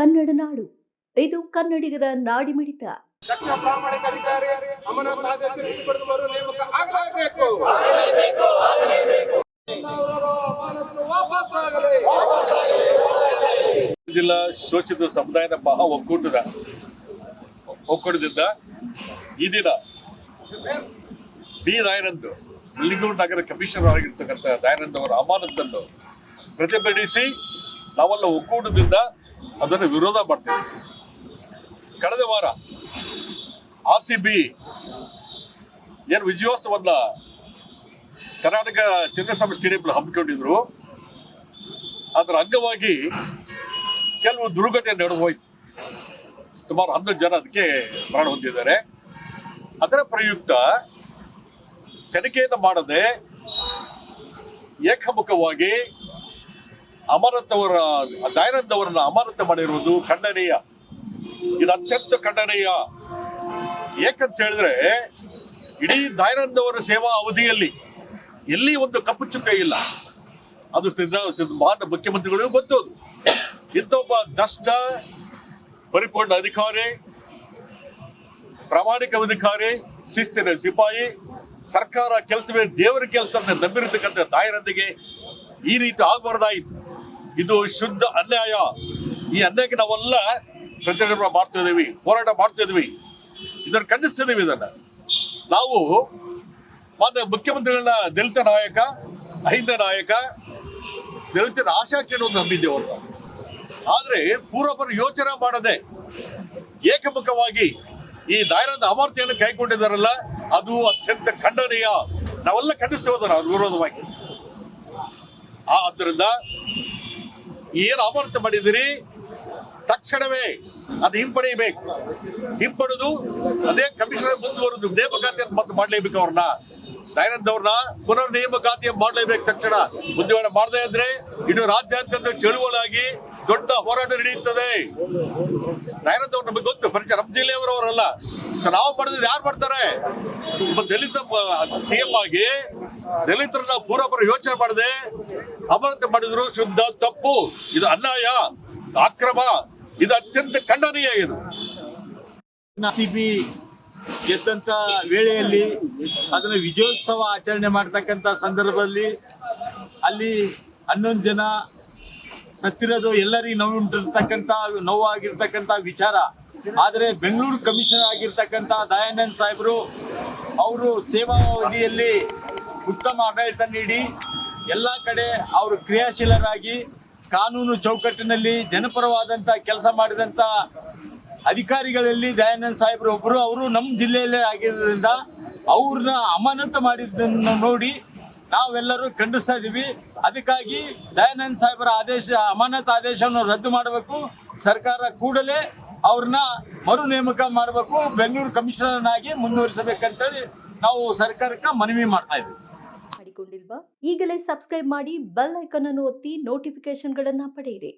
ಕನ್ನಡ ನಾಡು. ಇದು ಕನ್ನಡಿಗರ ನಾಡಿಮಿಡಿತ. ದಕ್ಷ ಪ್ರಾಮಾಣಿಕ ಅಧಿಕಾರಿ ಅಮರನಾಥ ಆದೇಶ ನೇಮಕ ಆಗಲೇಬೇಕು. ಜಿಲ್ಲಾ ಶೋಷಿತ ಸಮುದಾಯದ ಮಹಾ ಒಕ್ಕೂಟದ ಒಕ್ಕೂಟದಿಂದ ಈ ದಿನ ಬಿ. ರಾಯನಂದು ಲಿಂಗೂರು ನಗರ ಕಮಿಷನರ್ ಆಗಿರ್ತಕ್ಕಂಥ ದಯಾನಂದ್ ಅವರ ಅಮಾನತನ್ನು ಪ್ರತಿಭಟಿಸಿ ನಾವೆಲ್ಲ ಒಕ್ಕೂಟದಿಂದ ಅದನ್ನು ವಿರೋಧ ಮಾಡ್ತೇವೆ. ಕಳೆದ ವಾರ ಆರ್ ಸಿ ಬಿ ಏನು ವಿಜಯೋತ್ಸವನ್ನ ಕರ್ನಾಟಕ ಚಿನ್ನಸ್ವಾಮಿ ಸ್ಟೇಡಿಯಂ ಹಮ್ಮಿಕೊಂಡಿದ್ರು. ಅದರ ಅಂಗವಾಗಿ ಕೆಲವು ದುರ್ಘಟನೆ ನಡೆದು ಹೋಯ್ತು. ಸುಮಾರು ಹನ್ನೊಂದು ಜನ ಅದಕ್ಕೆ ಪ್ರಾಣ ಹೊಂದಿದ್ದಾರೆ. ಅದರ ಪ್ರಯುಕ್ತ ತನಿಖೆಯನ್ನು ಮಾಡದೆ ಏಕಮುಖವಾಗಿ ಅಮರತ್ ಅವರ, ದಯಾನಂದ್ ಅವರನ್ನ ಅಮಾನತ ಮಾಡಿರುವುದು ಖಂಡನೀಯ. ಇದು ಅತ್ಯಂತ ಖಂಡನೀಯ. ಏಕಂತ ಹೇಳಿದ್ರೆ, ಇಡೀ ದಯಾನಂದ್ ಅವರ ಸೇವಾ ಅವಧಿಯಲ್ಲಿ ಎಲ್ಲಿ ಒಂದು ಕಪ್ಪು ಚುಕ್ಕ ಇಲ್ಲ. ಅದು ಮಹಾನ್ ಮುಖ್ಯಮಂತ್ರಿಗಳಿಗೂ ಗೊತ್ತು. ಇಂಥೊಬ್ಬ ದಷ್ಟ ಪರಿಪೂರ್ಣ ಅಧಿಕಾರಿ, ಪ್ರಾಮಾಣಿಕ ಅಧಿಕಾರಿ, ಶಿಸ್ತಿನ ಸಿಪಾಯಿ, ಸರ್ಕಾರ ಕೆಲಸವೇ ದೇವರ ಕೆಲಸ ನಂಬಿರತಕ್ಕಂಥ ತಾಯರಂದಿಗೆ ಈ ರೀತಿ ಆಗಬಾರ್ದಾಯಿತು. ಇದು ಶುದ್ಧ ಅನ್ಯಾಯ. ಈ ಅನ್ಯಾಯಕ್ಕೆ ನಾವೆಲ್ಲ ಪ್ರತಿಭಟನೆ ಮಾಡ್ತಾ ಇದೀವಿ ಹೋರಾಟ ಮಾಡ್ತಾ ಇದೀವಿ ಇದನ್ನು ಖಂಡಿಸ್ತಿದೀವಿ ಇದನ್ನ. ನಾವು ಮಾನ್ಯ ಮುಖ್ಯಮಂತ್ರಿಗಳನ್ನ ದಲಿತ ನಾಯಕ, ಅಹಿಂದ ನಾಯಕ ದಲಿತರ ಆಶಾ ಕೇಳುವಂತ ನಂಬಿದ್ದೇವೆ ಆದ್ರೆ ಪೂರ್ವಪರ ಯೋಚನೆ ಮಾಡದೆ ಏಕಮುಖವಾಗಿ ಈ ದಾಯರದ ಅಮಾರ್ತಿಯನ್ನು ಕೈಗೊಂಡಿದ್ದಾರಲ್ಲ, ಅದು ಅತ್ಯಂತ ಖಂಡನೀಯ. ನಾವೆಲ್ಲ ಖಂಡಿಸ್ತೇವೆ ಅದರ ವಿರೋಧವಾಗಿ. ಆದ್ದರಿಂದ ಏನು ಅಮರ್ಥ ಮಾಡಿದಿರಿ ತಕ್ಷಣವೇ ಅದು ಹಿಂಪಡೆಯಬೇಕು. ಹಿಂಪಡೆದು ಅದೇ ಕಮಿಷನರ್ ಮುಂದುವರೆದು ನೇಮಕಾತಿ ಮತ್ತೆ ಮಾಡಲೇಬೇಕು ಅವ್ರನ್ನ. ದಯಾನಂದ್ ಅವ್ರನ್ನ ಪುನರ್ ನೇಮಕಾತಿ ಮಾಡಲೇಬೇಕು ತಕ್ಷಣ. ಮುಂದುವರೆ ಮಾಡದೇ ಇದ್ರೆ ಇನ್ನು ರಾಜ್ಯಾದ್ಯಂತ ಚಳುವಳಾಗಿ ದೊಡ್ಡ ಹೋರಾಟ ನಡೆಯುತ್ತದೆ. ದಯಾನಂದ್ ಅವ್ರ ನಮಗೆ ಗೊತ್ತು, ಪರಿಚಯ ನಮ್ಮ ಜಿಲ್ಲೆಯವರವರಲ್ಲ. ಸೊ ನಾವು ಮಾಡಿದ್ರೆ ಯಾರು ಮಾಡ್ತಾರೆ? ದಲಿತ ದಲಿತ ಸಿಎಂ ಆಗಿ ದಲಿತರನ್ನ ಪೂರ್ವಪರ ಯೋಚನೆ ಮಾಡದೆ ಅಮಾನತು ಮಾಡಿದ್ರು ಶುದ್ಧ, ತಪ್ಪು, ಇದು ಅನ್ಯಾಯ, ಅಕ್ರಮ, ಇದು ಅತ್ಯಂತ ಖಂಡನೀಯ ಇದು. ಸಿಬಿ ಗೆದ್ದಂತ ವೇಳೆಯಲ್ಲಿ ಅದನ್ನ ವಿಜಯೋತ್ಸವ ಆಚರಣೆ ಮಾಡ್ತಕ್ಕಂಥ ಸಂದರ್ಭದಲ್ಲಿ ಅಲ್ಲಿ ಹನ್ನೊಂದು ಜನ ಸತ್ತಿರೋದು ಎಲ್ಲರಿಗೂ ನೋವುಂಟಿರ್ತಕ್ಕಂಥ ನೋವಾಗಿರ್ತಕ್ಕಂಥ ವಿಚಾರ. ಆದರೆ ಬೆಂಗಳೂರು ಕಮಿಷನರ್ ಆಗಿರ್ತಕ್ಕಂಥ ದಯಾನಂದ್ ಸಾಹೇಬರು ಅವರು ಸೇವಾ ಅವಧಿಯಲ್ಲಿ ಉತ್ತಮ ಆಡಳಿತ ನೀಡಿ ಎಲ್ಲ ಕಡೆ ಅವರು ಕ್ರಿಯಾಶೀಲರಾಗಿ ಕಾನೂನು ಚೌಕಟ್ಟಿನಲ್ಲಿ ಜನಪರವಾದಂತ ಕೆಲಸ ಮಾಡಿದಂಥ ಅಧಿಕಾರಿಗಳಲ್ಲಿ ದಯಾನಂದ್ ಸಾಹೇಬ್ರು ಒಬ್ಬರು ಅವರು ನಮ್ಮ ಜಿಲ್ಲೆಯಲ್ಲೇ ಆಗಿರೋದ್ರಿಂದ ಅವ್ರನ್ನ ಅಮಾನತು ಮಾಡಿದ್ದನ್ನು ನೋಡಿ ನಾವೆಲ್ಲರೂ ಖಂಡಿಸ್ತಾ ಇದ್ದೀವಿ ಅದಕ್ಕಾಗಿ ದಯಾನಂದ್ ಸಾಹೇಬರ ಆದೇಶ, ಅಮಾನತ್ ಆದೇಶವನ್ನು ರದ್ದು ಮಾಡಬೇಕು. ಸರ್ಕಾರ ಕೂಡಲೇ ಅವ್ರನ್ನ ಮರು ನೇಮಕ ಮಾಡಬೇಕು. ಬೆಂಗಳೂರು ಕಮಿಷನರ್ನಾಗಿ ಮುಂದುವರಿಸಬೇಕಂತೇಳಿ ನಾವು ಸರ್ಕಾರಕ್ಕೆ ಮನವಿ ಮಾಡ್ತಾ ಇದ್ದೀವಿ ಮಾಡಿಕೊಂಡಿಲ್ವಾ ಈಗಲೇ ಸಬ್ಸ್ಕ್ರೈಬ್ ಮಾಡಿ ಬೆಲ್ ಐಕನ್ ಅನ್ನು ಒತ್ತಿ ನೋಟಿಫಿಕೇಶನ್ಗಳನ್ನ ಪಡೆಯಿರಿ.